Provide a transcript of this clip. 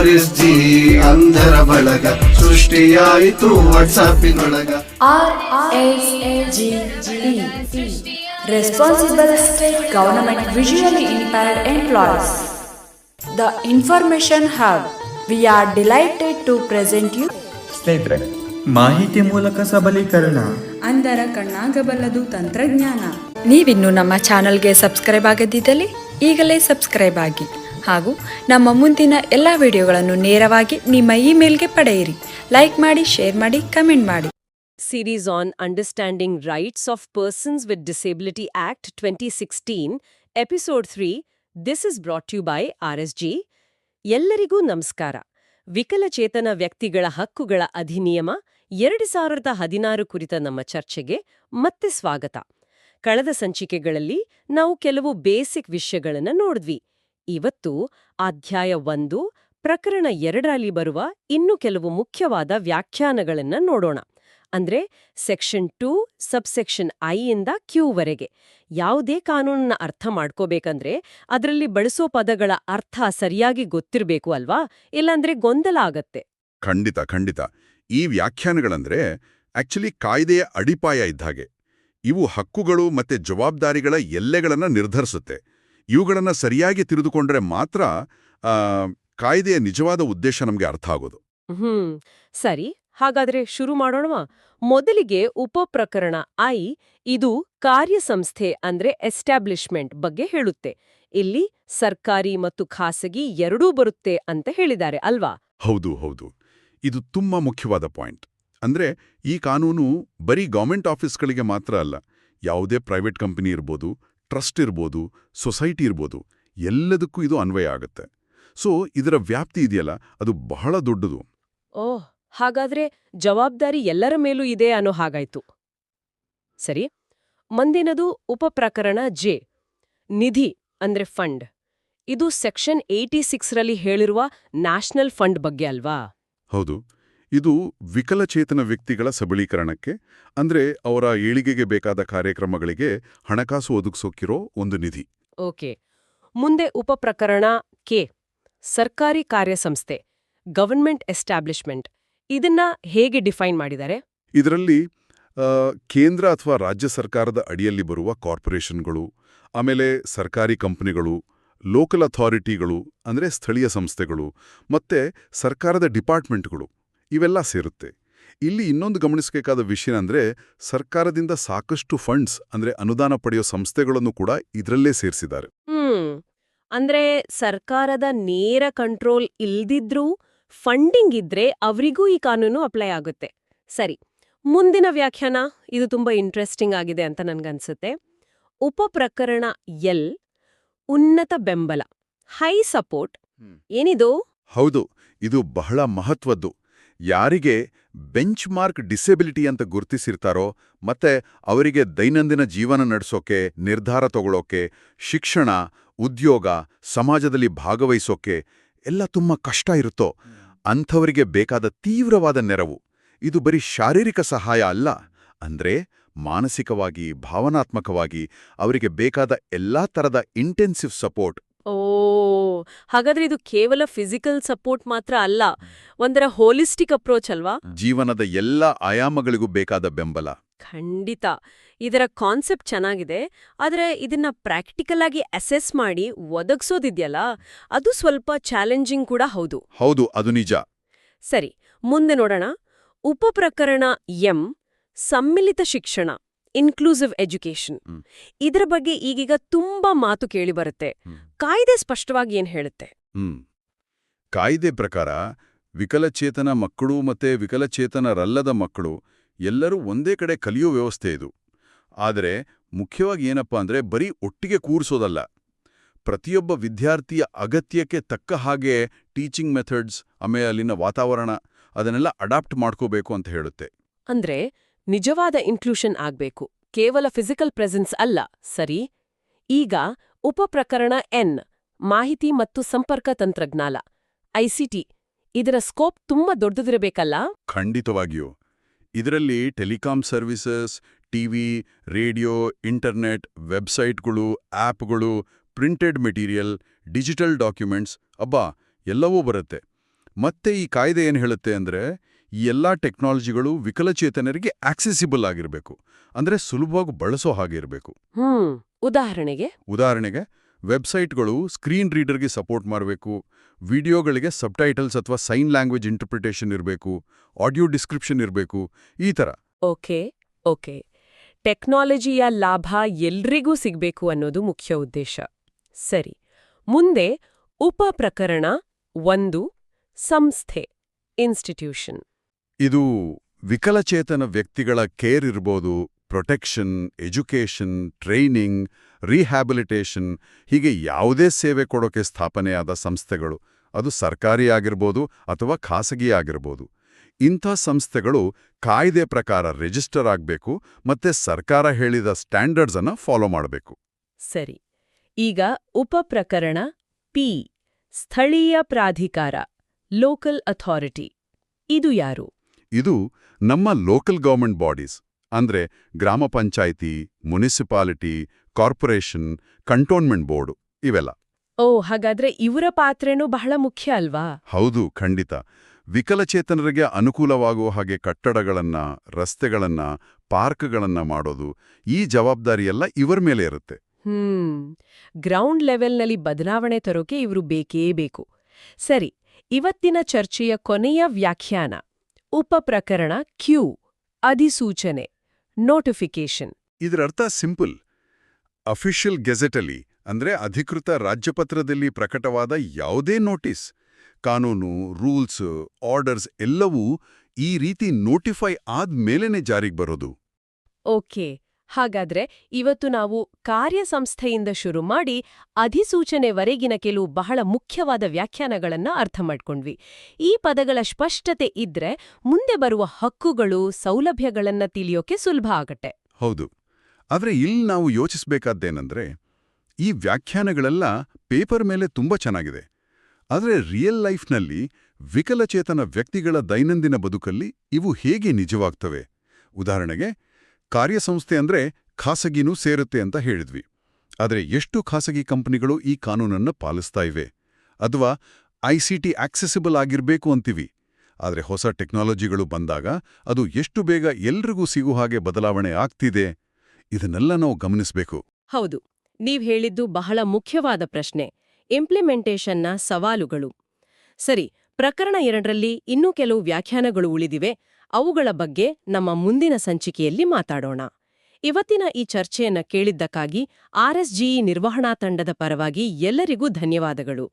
RS ಅಂಧರ ಬಳಗ ಸೃಷ್ಟಿಯಾಯಿತು ವಾಟ್ಸಾಪಿನೊಳಗ R S G G responsible state government visually impaired employees the information hub we are delighted to present you ಸ್ನೇಹಿತರೆ ಮಾಹಿತಿ ಮೂಲಕ ಸಬಲೀಕರಣ. ಅಂದರ ಕಣ್ಣಾಗಬಲ್ಲದು ತಂತ್ರಜ್ಞಾನ. ನೀವಿನ್ನು ನಮ್ಮ ಚಾನೆಲ್ಗೆ ಸಬ್ಸ್ಕ್ರೈಬ್ ಆಗದಿದ್ದಲ್ಲಿ ಈಗಲೇ ಸಬ್ಸ್ಕ್ರೈಬ್ ಆಗಿ. ಹಾಗೂ ನಮ್ಮ ಮುಂದಿನ ಎಲ್ಲ ವಿಡಿಯೋಗಳನ್ನು ನೇರವಾಗಿ ನಿಮ್ಮ ಇಮೇಲ್ಗೆ ಪಡೆಯಿರಿ. ಲೈಕ್ ಮಾಡಿ ಶೇರ್ ಮಾಡಿ ಕಮೆಂಟ್ ಮಾಡಿ. Series rights of persons of Persons act twenty sixteen 2016, Episode 3. This brought brought by R S RSG. ಎಲ್ಲರಿಗೂ ನಮಸ್ಕಾರ. ವಿಕಲಚೇತನ ವ್ಯಕ್ತಿಗಳ ಹಕ್ಕುಗಳ ಅಧಿನಿಯಮ ಎರಡು ಸಾವಿರದ ಹದಿನಾರು ಕುರಿತ ನಮ್ಮ ಚರ್ಚೆಗೆ ಮತ್ತೆ ಸ್ವಾಗತ. ಕಳೆದ ಸಂಚಿಕೆಗಳಲ್ಲಿ ನಾವು ಕೆಲವು ಬೇಸಿಕ್ ವಿಷಯಗಳನ್ನು ನೋಡಿದ್ವಿ. ಇವತ್ತು ಅಧ್ಯಾಯ ಒಂದು, ಪ್ರಕರಣ ಎರಡರಲ್ಲಿ ಬರುವ ಇನ್ನು ಕೆಲವು ಮುಖ್ಯವಾದ ವ್ಯಾಖ್ಯಾನಗಳನ್ನು ನೋಡೋಣ. ಅಂದ್ರೆ ಸೆಕ್ಷನ್ ಟೂ, ಸಬ್ಸೆಕ್ಷನ್ ಐ ಇಂದ ಕ್ಯೂವರೆಗೆ ಯಾವುದೇ ಕಾನೂನನ್ನ ಅರ್ಥ ಮಾಡ್ಕೋಬೇಕಂದ್ರೆ ಅದರಲ್ಲಿ ಬಳಸೋ ಪದಗಳ ಅರ್ಥ ಸರಿಯಾಗಿ ಗೊತ್ತಿರಬೇಕು ಅಲ್ವಾ? ಇಲ್ಲಾಂದ್ರೆ ಗೊಂದಲ ಆಗತ್ತೆ. ಖಂಡಿತ ಖಂಡಿತ. ಈ ವ್ಯಾಖ್ಯಾನಗಳಂದ್ರೆ ಆಕ್ಚುಲಿ ಕಾಯ್ದೆಯ ಅಡಿಪಾಯ ಇದ್ದಾಗೆ ಇವು ಹಕ್ಕುಗಳು ಮತ್ತೆ ಜವಾಬ್ದಾರಿಗಳ ಎಲ್ಲೆಗಳನ್ನ ನಿರ್ಧರಿಸುತ್ತೆ. ಇವುಗಳನ್ನ ಸರಿಯಾಗಿ ತಿಳಿದುಕೊಂಡ್ರೆ ಮಾತ್ರ ಕಾಯ್ದೆಯ ನಿಜವಾದ ಉದ್ದೇಶ ನಮಗೆ ಅರ್ಥ ಆಗೋದು. ಹ್ಮ್. ಸರಿ ಹಾಗಾದ್ರೆ ಶುರು ಮಾಡೋಣವಾ? ಮೊದಲಿಗೆ ಉಪ ಪ್ರಕರಣ ಐ ಇದು ಕಾರ್ಯಸಂಸ್ಥೆ ಅಂದ್ರೆ ಎಸ್ಟಾಬ್ಲಿಷ್ಮೆಂಟ್ ಬಗ್ಗೆ ಹೇಳುತ್ತೆ. ಇಲ್ಲಿ ಸರ್ಕಾರಿ ಮತ್ತು ಖಾಸಗಿ ಎರಡೂ ಬರುತ್ತೆ ಅಂತ ಹೇಳಿದ್ದಾರೆ ಅಲ್ವಾ? ಹೌದು ಹೌದು. ಇದು ತುಂಬಾ ಮುಖ್ಯವಾದ ಪಾಯಿಂಟ್. ಅಂದ್ರೆ ಈ ಕಾನೂನು ಬರೀ ಗೌರ್ಮೆಂಟ್ ಆಫೀಸ್ಗಳಿಗೆ ಮಾತ್ರ ಅಲ್ಲ ಯಾವುದೇ ಪ್ರೈವೇಟ್ ಕಂಪನಿ ಇರ್ಬೋದು ಟ್ರಸ್ಟ್ ಇರ್ಬೋದು ಸೊಸೈಟಿ ಇರ್ಬೋದು ಎಲ್ಲದಕ್ಕೂ ಇದು ಅನ್ವಯ ಆಗುತ್ತೆ. ಸೊ ಇದರ ವ್ಯಾಪ್ತಿ ಇದೆಯಲ್ಲ ಅದು ಬಹಳ ದೊಡ್ಡದು. ಓಹ್ ಹಾಗಾದ್ರೆ ಜವಾಬ್ದಾರಿ ಎಲ್ಲರ ಮೇಲೂ ಇದೆ ಅನ್ನೋ ಹಾಗಾಯ್ತು. ಸರಿ ಮುಂದಿನದು ಉಪಪ್ರಕರಣ ಜೆ ನಿಧಿ ಅಂದ್ರೆ ಫಂಡ್. ಇದು ಸೆಕ್ಷನ್ ಏಯ್ಟಿ ಸಿಕ್ಸ್ರಲ್ಲಿ ಹೇಳಿರುವ ನ್ಯಾಷನಲ್ ಫಂಡ್ ಬಗ್ಗೆ ಅಲ್ವಾ? ಹೌದು. ಇದು ವಿಕಲಚೇತನ ವ್ಯಕ್ತಿಗಳ ಸಬಲೀಕರಣಕ್ಕೆ ಅಂದ್ರೆ ಅವರ ಏಳಿಗೆಗೆ ಬೇಕಾದ ಕಾರ್ಯಕ್ರಮಗಳಿಗೆ ಹಣಕಾಸು ಒದಗಿಸೋಕಿರೋ ಒಂದು ನಿಧಿ. ಓಕೆ. ಮುಂದೆ ಉಪಪ್ರಕರಣ ಕೆ. ಸರ್ಕಾರಿ ಕಾರ್ಯಸಂಸ್ಥೆ ಗವರ್ಮೆಂಟ್ ಎಸ್ಟಾಬ್ಲಿಷ್ಮೆಂಟ್. ಇದನ್ನ ಹೇಗೆ ಡಿಫೈನ್ ಮಾಡಿದ್ದಾರೆ? ಇದರಲ್ಲಿ ಕೇಂದ್ರ ಅಥವಾ ರಾಜ್ಯ ಸರ್ಕಾರದ ಅಡಿಯಲ್ಲಿ ಬರುವ ಕಾರ್ಪೊರೇಷನ್ಗಳು ಆಮೇಲೆ ಸರ್ಕಾರಿ ಕಂಪನಿಗಳು ಲೋಕಲ್ ಅಥಾರಿಟಿಗಳು ಅಂದರೆ ಸ್ಥಳೀಯ ಸಂಸ್ಥೆಗಳು ಮತ್ತೆ ಸರ್ಕಾರದ ಡಿಪಾರ್ಟ್ಮೆಂಟ್ಗಳು. ಇವೆಲ್ಲ ಸೇರುತ್ತೆ. ಇಲ್ಲಿ ಇನ್ನೊಂದು ಗಮನಿಸಬೇಕಾದ ವಿಷಯ ಅಂದರೆ ಸರ್ಕಾರದಿಂದ ಸಾಕಷ್ಟು ಫಂಡ್ಸ್ ಅಂದ್ರೆ ಅನುದಾನ ಪಡೆಯೋ ಸಂಸ್ಥೆಗಳನ್ನು ಕೂಡ ಇದರಲ್ಲೇ ಸೇರಿಸಿದ್ದಾರೆ. ಅಂದ್ರೆ ಸರ್ಕಾರದ ನೇರ ಕಂಟ್ರೋಲ್ ಇಲ್ದಿದ್ರೂ ಫಂಡಿಂಗ್ ಇದ್ರೆ ಅವರಿಗೂ ಈ ಕಾನೂನು ಅಪ್ಲೈ ಆಗುತ್ತೆ. ಸರಿ ಮುಂದಿನ ವ್ಯಾಖ್ಯಾನ ಇದು ತುಂಬಾ ಇಂಟ್ರೆಸ್ಟಿಂಗ್ ಆಗಿದೆ ಅಂತ ನಂಗನ್ಸತ್ತೆ ಉಪ ಪ್ರಕರಣ ಎಲ್ ಉನ್ನತ ಬೆಂಬಲ ಹೈ ಸಪೋರ್ಟ್. ಏನಿದು? ಹೌದು ಇದು ಬಹಳ ಮಹತ್ವದ್ದು. ಯಾರಿಗೆ ಬೆಂಚ್ ಮಾರ್ಕ್ ಡಿಸೆಬಿಲಿಟಿ ಅಂತ ಗುರುತಿಸಿರ್ತಾರೋ, ಮತ್ತೆ ಅವರಿಗೆ ದೈನಂದಿನ ಜೀವನ ನಡೆಸೋಕೆ, ನಿರ್ಧಾರ ತಗೊಳ್ಳೋಕೆ ಶಿಕ್ಷಣ, ಉದ್ಯೋಗ, ಸಮಾಜದಲ್ಲಿ ಭಾಗವಹಿಸೋಕೆ ಎಲ್ಲ ತುಂಬ ಕಷ್ಟ ಇರುತ್ತೋ, ಅಂಥವರಿಗೆ ಬೇಕಾದ ತೀವ್ರವಾದ ನೆರವು. ಇದು ಬರೀ ಶಾರೀರಿಕ ಸಹಾಯ ಅಲ್ಲ, ಅಂದ್ರೆ ಮಾನಸಿಕವಾಗಿ, ಭಾವನಾತ್ಮಕವಾಗಿ ಅವರಿಗೆ ಬೇಕಾದ ಎಲ್ಲಾ ಥರದ ಇಂಟೆನ್ಸಿವ್ ಸಪೋರ್ಟ್ ಓ ಹಾಗಾದ್ರೆ ಇದು ಕೇವಲ ಫಿಸಿಕಲ್ ಸಪೋರ್ಟ್ ಮಾತ್ರ ಅಲ್ಲ ಒಂದರ ಹೋಲಿಸ್ಟಿಕ್ ಅಪ್ರೋಚ್ ಅಲ್ವಾ? ಜೀವನದ ಎಲ್ಲ ಆಯಾಮಗಳಿಗೂ ಬೇಕಾದ ಬೆಂಬಲ. ಖಂಡಿತ. ಇದರ ಕಾನ್ಸೆಪ್ಟ್ ಚೆನ್ನಾಗಿದೆ ಆದರೆ ಇದನ್ನ ಪ್ರಾಕ್ಟಿಕಲ್ ಆಗಿ ಅಸೆಸ್ ಮಾಡಿ ಒದಗಿಸೋದಿದೆಯಲ್ಲ ಅದು ಸ್ವಲ್ಪ ಚಾಲೆಂಜಿಂಗ್ ಕೂಡ ಹೌದು. ಹೌದು ಅದು ನಿಜ. ಸರಿ ಮುಂದೆ ನೋಡೋಣ. ಉಪಪ್ರಕರಣ ಎಂ ಸಮ್ಮಿಲಿತ ಶಿಕ್ಷಣ. Inclusive education. ಇದರ ಬಗ್ಗೆ ಈಗೀಗ ತುಂಬಾ ಮಾತು ಕೇಳಿ ಬರುತ್ತೆ. ಕಾಯ್ದೆ ಸ್ಪಷ್ಟವಾಗಿ ಏನ್ ಹೇಳುತ್ತೆ? ಕಾಯ್ದೆ ಪ್ರಕಾರ ವಿಕಲಚೇತನ ಮಕ್ಕಳು ಮತ್ತೆ ವಿಕಲಚೇತನರಲ್ಲದ ಮಕ್ಕಳು ಎಲ್ಲರೂ ಒಂದೇ ಕಡೆ ಕಲಿಯೋ ವ್ಯವಸ್ಥೆ ಇದು. ಆದರೆ ಮುಖ್ಯವಾಗಿ ಏನಪ್ಪಾ ಅಂದ್ರೆ ಬರೀ ಒಟ್ಟಿಗೆ ಕೂರಿಸೋದಲ್ಲ. ಪ್ರತಿಯೊಬ್ಬ ವಿದ್ಯಾರ್ಥಿಯ ಅಗತ್ಯಕ್ಕೆ ತಕ್ಕ ಹಾಗೆ ಟೀಚಿಂಗ್ ಮೆಥಡ್ಸ್ ಆಮೇಲೆ ಅಲ್ಲಿನ ವಾತಾವರಣ ಅದನ್ನೆಲ್ಲ ಅಡಾಪ್ಟ್ ಮಾಡ್ಕೋಬೇಕು ಅಂತ ಹೇಳುತ್ತೆ. ಅಂದ್ರೆ ನಿಜವಾದ ಇನ್ಕ್ಲೂಷನ್ ಆಗ್ಬೇಕು. ಕೇವಲ ಫಿಸಿಕಲ್ ಪ್ರೆಸೆನ್ಸ್ ಅಲ್ಲ. ಸರಿ? ಈಗ ಉಪಪ್ರಕರಣ ಎನ್ ಮಾಹಿತಿ ಮತ್ತು ಸಂಪರ್ಕ ತಂತ್ರಜ್ಞಾನ ಐಸಿಟಿ ಇದರ ಸ್ಕೋಪ್ ತುಂಬಾ ದೊಡ್ಡದಿರಬೇಕಲ್ಲ? ಖಂಡಿತವಾಗಿಯೂ. ಇದರಲ್ಲಿ telecom services TV radio internet ವೆಬ್ಸೈಟ್ಗಳು ಆ್ಯಪ್ಗಳು ಪ್ರಿಂಟೆಡ್ ಮೆಟೀರಿಯಲ್ ಡಿಜಿಟಲ್ ಡಾಕ್ಯುಮೆಂಟ್ಸ್ ಅಬ್ಬಾ, ಎಲ್ಲವೂ ಬರುತ್ತೆ. ಮತ್ತೆ ಈ ಕಾಯ್ದೆ ಏನು ಹೇಳುತ್ತೆ ಅಂದ್ರೆ ಈ ಎಲ್ಲಾ ಟೆಕ್ನಾಲಜಿಗಳು ವಿಕಲಚೇತನರಿಗೆ ಆಕ್ಸೆಸಿಬಲ್ ಆಗಿರಬೇಕು. ಅಂದ್ರೆ ಸುಲಭವಾಗಿ ಬಳಸೋ ಹಾಗೆ ಇರಬೇಕು. ಹ್ಮ್ ಉದಾಹರಣೆಗೆ? ಉದಾಹರಣೆಗೆ ವೆಬ್ಸೈಟ್ಗಳು ಸ್ಕ್ರೀನ್ ರೀಡರ್ಗೆ ಸಪೋರ್ಟ್ ಮಾಡಬೇಕು ವಿಡಿಯೋಗಳಿಗೆ ಸಬ್ಟೈಟಲ್ಸ್ ಅಥವಾ ಸೈನ್ ಲ್ಯಾಂಗ್ವೇಜ್ ಇಂಟರ್ಪ್ರಿಟೇಷನ್ ಇರಬೇಕು ಆಡಿಯೋ ಡಿಸ್ಕ್ರಿಪ್ಷನ್ ಇರಬೇಕು ಈ ಥರ. Okay okay. ಟೆಕ್ನಾಲಜಿಯ ಲಾಭ ಎಲ್ರಿಗೂ ಸಿಗಬೇಕು ಅನ್ನೋದು ಮುಖ್ಯ ಉದ್ದೇಶ. ಸರಿ. ಮುಂದೆ ಉಪ ಪ್ರಕರಣ ಒಂದು ಸಂಸ್ಥೆ ಇನ್ಸ್ಟಿಟ್ಯೂಷನ್. ಇದು ವಿಕಲಚೇತನ ವ್ಯಕ್ತಿಗಳ ಕೇರ್ ಇರ್ಬೋದು, ಪ್ರೊಟೆಕ್ಷನ್, ಎಜುಕೇಷನ್, ಟ್ರೈನಿಂಗ್, ರಿಹ್ಯಾಬಿಲಿಟೇಷನ್, ಹೀಗೆ ಯಾವುದೇ ಸೇವೆ ಕೊಡೋಕೆ ಸ್ಥಾಪನೆಯಾದ ಸಂಸ್ಥೆಗಳು. ಅದು ಸರ್ಕಾರಿ ಆಗಿರ್ಬೋದು ಅಥವಾ ಖಾಸಗಿ ಆಗಿರ್ಬೋದು. ಇಂಥ ಸಂಸ್ಥೆಗಳು ಕಾಯ್ದೆ ಪ್ರಕಾರ ರಿಜಿಸ್ಟರ್ ಆಗಬೇಕು ಮತ್ತೆ ಸರ್ಕಾರ ಹೇಳಿದ ಸ್ಟ್ಯಾಂಡರ್ಡ್ಸ್ ಅನ್ನ ಫಾಲೋ ಮಾಡಬೇಕು. ಸರಿ. ಈಗ ಉಪ ಪ್ರಕರಣ ಪಿ ಸ್ಥಳೀಯ ಪ್ರಾಧಿಕಾರ, ಲೋಕಲ್ ಅಥಾರಿಟಿ. ಇದು ಯಾರು? ಇದು ನಮ್ಮ ಲೋಕಲ್ ಗವರ್ಮೆಂಟ್ ಬಾಡೀಸ್ ಅಂದ್ರೆ gram panchayat municipality corporation cantonment board ಇವೆಲ್ಲ. ಓ ಹಾಗಾದ್ರೆ ಇವರ ಪಾತ್ರೆನೂ ಬಹಳ ಮುಖ್ಯ ಅಲ್ವಾ? ಹೌದು ಖಂಡಿತ. ವಿಕಲಚೇತನರಿಗೆ ಅನುಕೂಲವಾಗುವ ಹಾಗೆ ಕಟ್ಟಡಗಳನ್ನ ರಸ್ತೆಗಳನ್ನ ಪಾರ್ಕ್ಗಳನ್ನ ಮಾಡೋದು ಈ ಜವಾಬ್ದಾರಿಯೆಲ್ಲ ಇವರ ಮೇಲೆ ಇರುತ್ತೆ. ಹ್ಮ್. ಗ್ರೌಂಡ್ ಲೆವೆಲ್ನಲ್ಲಿ ಬದಲಾವಣೆ ತರೋಕೆ ಇವರು ಬೇಕೇ ಬೇಕು. ಸರಿ ಇವತ್ತಿನ ಚರ್ಚೆಯ ಕೊನೆಯ ವ್ಯಾಖ್ಯಾನ. ಉಪ ಪ್ರಕರಣ ಕ್ಯೂ ಅಧಿಸೂಚನೆ ನೋಟಿಫಿಕೇಶನ್ ಇದರರ್ಥ ಸಿಂಪಲ್. ಅಫಿಷಿಯಲ್ ಗೆಜೆಟಲ್ಲಿ ಅಂದ್ರೆ ಅಧಿಕೃತ ರಾಜ್ಯಪತ್ರದಲ್ಲಿ ಪ್ರಕಟವಾದ ಯಾವುದೇ ನೋಟಿಸ್. ಕಾನೂನು ರೂಲ್ಸ್ ಆರ್ಡರ್ಸ್ ಎಲ್ಲವೂ ಈ ರೀತಿ ನೋಟಿಫೈ ಆದ್ಮೇಲೆನೆ ಜಾರಿಗೆ ಬರೋದು. ಓಕೆ. ಹಾಗಾದ್ರೆ ಇವತ್ತು ನಾವು ಕಾರ್ಯಸಂಸ್ಥೆಯಿಂದ ಶುರು ಮಾಡಿ ಅಧಿಸೂಚನೆವರೆಗಿನ ಕೆಲವು ಬಹಳ ಮುಖ್ಯವಾದ ವ್ಯಾಖ್ಯಾನಗಳನ್ನ ಅರ್ಥ ಮಾಡ್ಕೊಂಡ್ವಿ. ಈ ಪದಗಳ ಸ್ಪಷ್ಟತೆ ಇದ್ರೆ ಮುಂದೆ ಬರುವ ಹಕ್ಕುಗಳು, ಸೌಲಭ್ಯಗಳನ್ನ ತಿಳಿಯೋಕೆ ಸುಲಭ ಆಗತ್ತೆ. ಹೌದು. ಆದ್ರೆ ಇಲ್ಲಿ ನಾವು ಯೋಚಿಸಬೇಕಾದ್ದೇನೆಂದರೆ ಈ ವ್ಯಾಖ್ಯಾನಗಳೆಲ್ಲ ಪೇಪರ್ ಮೇಲೆ ತುಂಬಾ ಚೆನ್ನಾಗಿದೆ. ಆದರೆ ರಿಯಲ್ ಲೈಫ್ನಲ್ಲಿ ವಿಕಲಚೇತನ ವ್ಯಕ್ತಿಗಳ ದೈನಂದಿನ ಬದುಕಲ್ಲಿ ಇವು ಹೇಗೆ ನಿಜವಾಗ್ತವೆ? ಉದಾಹರಣೆಗೆ ಕಾರ್ಯಸಂಸ್ಥೆ ಅಂದ್ರೆ ಖಾಸಗಿನೂ ಸೇರುತ್ತೆ ಅಂತ ಹೇಳಿದ್ವಿ. ಆದರೆ ಎಷ್ಟು ಖಾಸಗಿ ಕಂಪನಿಗಳು ಈ ಕಾನೂನನ್ನು ಪಾಲಿಸ್ತಾ ಇವೆ? ಅಥವಾ ಐಸಿಟಿ ಆಕ್ಸೆಸಿಬಲ್ ಆಗಿರಬೇಕು ಅಂತೀವಿ? ಆದರೆ ಹೊಸ ಟೆಕ್ನಾಲಜಿಗಳು ಬಂದಾಗ ಅದು ಎಷ್ಟು ಬೇಗ ಎಲ್ರಿಗೂ ಸಿಗೋ ಹಾಗೆ ಬದಲಾವಣೆ ಆಗ್ತಿದೆ? ಇದನ್ನೆಲ್ಲ ನಾವು ಗಮನಿಸಬೇಕು. ಹೌದು. ನೀವ್ ಹೇಳಿದ್ದು ಬಹಳ ಮುಖ್ಯವಾದ ಪ್ರಶ್ನೆ. ಇಂಪ್ಲಿಮೆಂಟೇಷನ್ನ ಸವಾಲುಗಳು. ಸರಿ ಪ್ರಕರಣ ಎರಡರಲ್ಲಿ ಇನ್ನೂ ಕೆಲವು ವ್ಯಾಖ್ಯಾನಗಳು ಉಳಿದಿವೆ. ಅವುಗಳ ಬಗ್ಗೆ ನಮ್ಮ ಮುಂದಿನ ಸಂಚಿಕೆಯಲ್ಲಿ ಮಾತಾಡೋಣ. ಇವತ್ತಿನ ಈ ಚರ್ಚೆಯನ್ನ ಕೇಳಿದ್ದಕ್ಕಾಗಿ ಆರ್ಎಸ್ಜಿಇ ನಿರ್ವಹಣಾ ತಂಡದ ಪರವಾಗಿ ಎಲ್ಲರಿಗೂ ಧನ್ಯವಾದಗಳು.